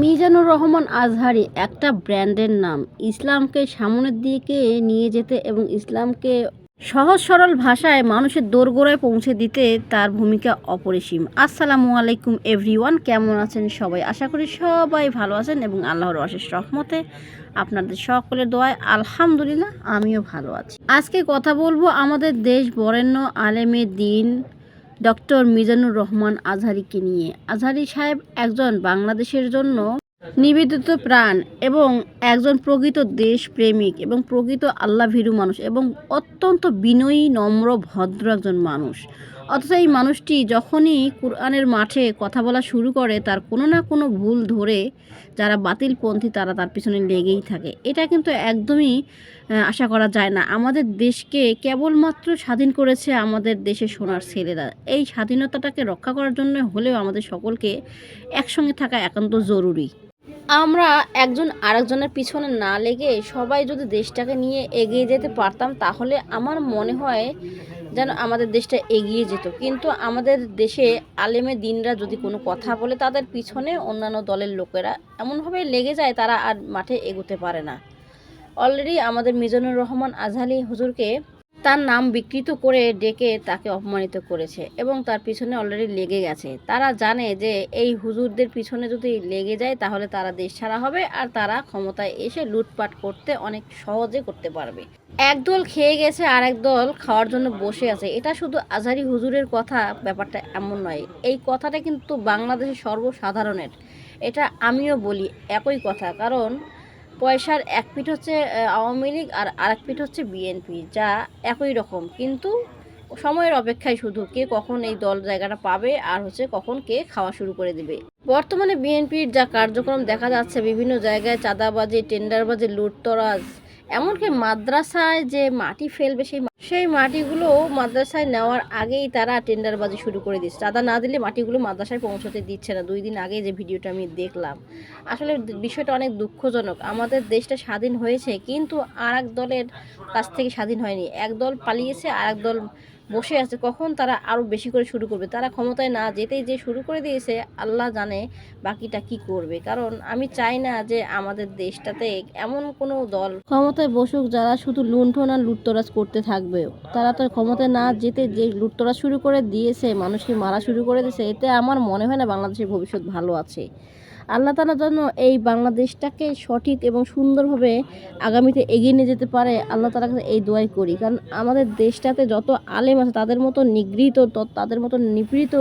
মিজানুর রহমান আজহারি একটা ব্র্যান্ডের নাম। ইসলামকে সামনের দিকে নিয়ে যেতে এবং ইসলামকে সহজ সরল ভাষায় মানুষের দোরগোড়ায় পৌঁছে দিতে তার ভূমিকা অপরিসীম। আসসালামু আলাইকুম এভরিওয়ান, কেমন আছেন সবাই? আশা করি সবাই ভালো আছেন এবং আল্লাহর অশেষ রহমতে আপনাদের সকলের দোয়ায় আলহামদুলিল্লাহ আমিও ভালো আছি। আজকে কথা বলব আমাদের দেশ বরেণ্য আলেমের দিন। ডক্টর মিজানুর রহমান আজহারিকে নিয়ে। আজহারি সাহেব একজন বাংলাদেশের জন্য নিবেদিত প্রাণ এবং একজন প্রকৃত দেশপ্রেমিক এবং প্রকৃত আল্লাভীরু মানুষ এবং অত্যন্ত বিনয়ী, নম্র, ভদ্র একজন মানুষ। অথচ এই মানুষটি যখনই কোরআনের মাঠে কথা বলা শুরু করে, তার কোনো না কোনো ভুল ধরে যারা বাতিলপন্থী, তারা তার পিছনে লেগেই থাকে। এটা কিন্তু একদমই আশা করা যায় না। আমাদের দেশকে কেবলমাত্র স্বাধীন করেছে আমাদের দেশে সোনার ছেলেরা। এই স্বাধীনতাটাকে রক্ষা করার জন্য হলেও আমাদের সকলকে একসঙ্গে থাকা একান্ত জরুরি। আমরা একজন আরেকজনের পিছনে না লেগে সবাই যদি দেশটাকে নিয়ে এগিয়ে যেতে পারতাম, তাহলে আমার মনে হয় যেন আমাদের দেশটা এগিয়ে যেত। কিন্তু আমাদের দেশে আলেমে দিনরা যদি কোনো কথা বলে, তাদের পিছনে অন্যান্য দলের লোকেরা এমনভাবে লেগে যায়, তারা আর মাঠে এগোতে পারে না। অলরেডি আমাদের মিজানুর রহমান আজহালি হুজুরকে তার নাম বিকৃত করে ডেকে তাকে অপমানিত করেছে এবং তার পিছনে অলরেডি লেগে গেছে। তারা জানে যে এই হুজুরদের পিছনে যদি লেগে যায়, তাহলে তারা দেশ ছাড়া হবে আর তারা ক্ষমতায় এসে লুটপাট করতে অনেক সহজে করতে পারবে। একদল খেয়ে গেছে আর দল খাওয়ার জন্য বসে আছে। এটা শুধু আজহারি হুজুরের কথা, ব্যাপারটা এমন নয়। এই কথাটা কিন্তু বাংলাদেশের সর্বসাধারণের। এটা আমিও বলি, একই কথা। কারণ পয়সার এক পিঠ হচ্ছে আওয়ামী লীগ আর আরেক পিঠ হচ্ছে বিএনপি, যা একই রকম। কিন্তু সময়ের অপেক্ষায় শুধু কে কখন এই দল জায়গাটা পাবে আর হচ্ছে কখন কে খাওয়া শুরু করে দিবে। বর্তমানে বিএনপির যা কার্যক্রম দেখা যাচ্ছে, বিভিন্ন জায়গায় চাঁদাবাজি, টেন্ডারবাজি, লুটতরাজ এমনকি মাদ্রাসায় যে মাটি ফেলবে সেই সেই মাটিগুলো মাদ্রাসায় নেওয়ার আগেই তারা টেন্ডারবাজি শুরু করে দিচ্ছে চাঁদা না দিলে মাটিগুলো মাদ্রাসায় পৌঁছতে দিচ্ছে না। দুই দিন আগে যে ভিডিওটা আমি দেখলাম। আসলে বিষয়টা অনেক দুঃখজনক। আমাদের দেশটা স্বাধীন হয়েছে, কিন্তু আর দলের কাছ থেকে স্বাধীন হয়নি। এক দল পালিয়েছে আর এক দল বসে আছে, কখন তারা আরও বেশি করে শুরু করবে? তারা ক্ষমতায় না যেতেই যে শুরু করে দিয়েছে, আল্লাহ জানে বাকিটা কি করবে। কারণ আমি চাই না যে আমাদের দেশটাতে এমন কোনো দল ক্ষমতায় বসুক যারা শুধু লুণ্ঠন আর লুটতরাজ করতে থাকবে। তারা তো ক্ষমতায় না যেতে যে লুটতরাজ শুরু করে দিয়েছে, মানুষকে মারা শুরু করে দিয়েছে, এতে আমার মনে হয় না বাংলাদেশের ভবিষ্যৎ ভালো আছে। আল্লাহ তালা যেন এই বাংলাদেশটাকে সঠিক এবং সুন্দরভাবে আগামীতে এগিয়ে নিয়ে যেতে পারে, আল্লাহ তালার কাছে এই দোয়াই করি। কারণ আমাদের দেশটাতে যত আলেম আছে, তাদের মতো নিগৃহীত তাদের মতো নিপীড়িত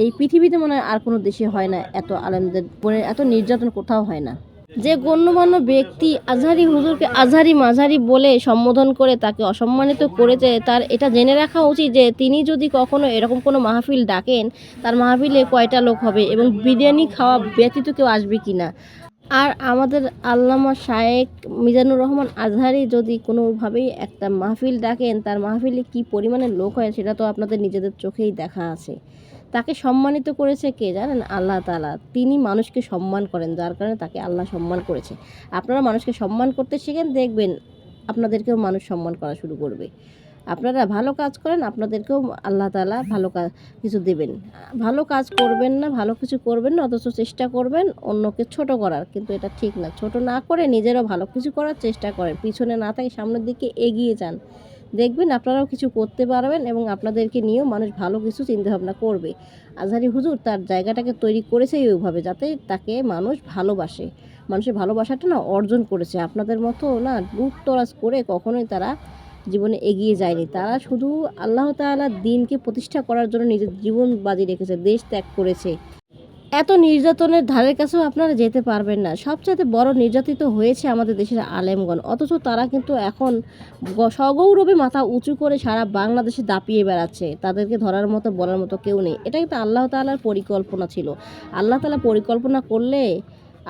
এই পৃথিবীতে মনে হয় আর কোনো দেশে হয় না, এত আলেমদের পরে এত নির্যাতন কোথাও হয় না। যে গণ্যমান্য ব্যক্তি আজহারি হুজুরকে আজহারি মাঝারি বলে সম্বোধন করে তাকে অসম্মানিত করেছে, তার এটা জেনে রাখা উচিত যে তিনি যদি কখনো এরকম কোনো মাহফিল ডাকেন, তার মাহফিলে কয়টা লোক হবে এবং বিরিয়ানি খাওয়া ব্যতীত কেউ আসবে কি না আর আমাদের আল্লামা শায়েক মিজানুর রহমান আজহারি যদি কোনোভাবেই একটা মাহফিল ডাকেন, তার মাহফিলে কি পরিমাণে লোক হয় সেটা তো আপনাদের নিজেদের চোখেই দেখা আছে। তাকে সম্মানিত করেছে কে জানেন? আল্লাহ তালা তিনি মানুষকে সম্মান করেন, যার কারণে তাকে আল্লাহ সম্মান করেছে। আপনারা মানুষকে সম্মান করতে শিখেন, দেখবেন আপনাদেরকেও মানুষ সম্মান করা শুরু করবে। আপনারা ভালো কাজ করেন, আপনাদেরকেও আল্লাহ তালা ভালো কাজ কিছু দেবেন। ভালো কাজ করবেন না, ভালো কিছু করবেন না, অথচ চেষ্টা করবেন অন্যকে ছোট করার। কিন্তু এটা ঠিক না। ছোট না করে নিজেরও ভালো কিছু করার চেষ্টা করেন। পিছনে না থাকে সামনের দিকে এগিয়ে যান। দেখবেন আপনারাও কিছু করতে পারবেন এবং আপনাদেরকে নিয়েও মানুষ ভালো কিছু চিন্তাভাবনা করবে। আজহারি হুজুর তার জায়গাটাকে তৈরি করেছে ওইভাবে, যাতে তাকে মানুষ ভালোবাসে। মানুষের ভালোবাসাটা না অর্জন করেছে। আপনাদের মতো না লুটতরাজ করে কখনোই তারা জীবনে এগিয়ে যায়নি। তারা শুধু আল্লাহ তাআলার দিনকে প্রতিষ্ঠা করার জন্য নিজের জীবন বাজি রেখেছে, দেশ ত্যাগ করেছে। এত নির্যাতনের ধারের কাছেও আপনারা যেতে পারবেন না। সবচেয়ে বড় নির্যাতিত হয়েছে আমাদের দেশের আলেমগণ। অথচ তারা কিন্তু এখন সগৌরবে মাথা উঁচু করে সারা বাংলাদেশে দাপিয়ে বেড়াচ্ছে। তাদেরকে ধরার মতো, বলার মতো কেউ নেই। এটা কিন্তু আল্লাহ তাআলার পরিকল্পনা ছিল। আল্লাহ তাআলা পরিকল্পনা করলে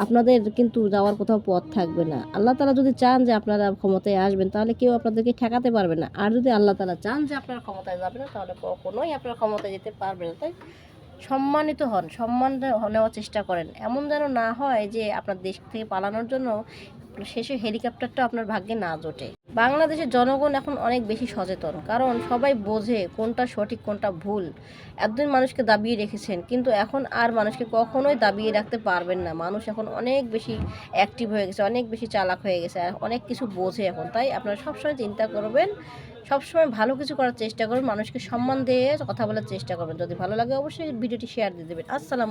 আপনাদের কিন্তু যাওয়ার কোথাও পথ থাকবে না। আল্লাহ তালা যদি চান যে আপনারা ক্ষমতায় আসবেন, তাহলে কেউ আপনাদেরকে ঠেকাতে পারবে না। আর যদি আল্লাহ তালা চান যে আপনারা ক্ষমতায় যাবেন না তাহলে কখনোই আপনারা ক্ষমতায় যেতে পারবে না। তাই সম্মানিত হন, সম্মান নেওয়ার চেষ্টা করেন। এমন যেন না হয় যে আপনার দেশ থেকে পালানোর জন্য শেষে হেলিকপ্টারটা আপনার ভাগ্যে না জোটে। বাংলাদেশের জনগণ এখন অনেক বেশি সচেতন, কারণ সবাই বোঝে কোনটা সঠিক, কোনটা ভুল। এতদিন মানুষকে দাবিয়ে রেখেছেন, কিন্তু এখন আর মানুষকে কখনোই দাবিয়ে রাখতে পারবেন না। মানুষ এখন অনেক বেশি অ্যাক্টিভ হয়ে গেছে, অনেক বেশি চালাক হয়ে গেছে অনেক কিছু বোঝে এখন। তাই আপনারা সবসময় চিন্তা করবেন, সবসময় ভালো কিছু করার চেষ্টা করবেন, মানুষকে সম্মান দিয়ে কথা বলার চেষ্টা করবেন। যদি ভালো লাগে অবশ্যই ভিডিওটি শেয়ার দিয়ে দেবেন। আসসালাম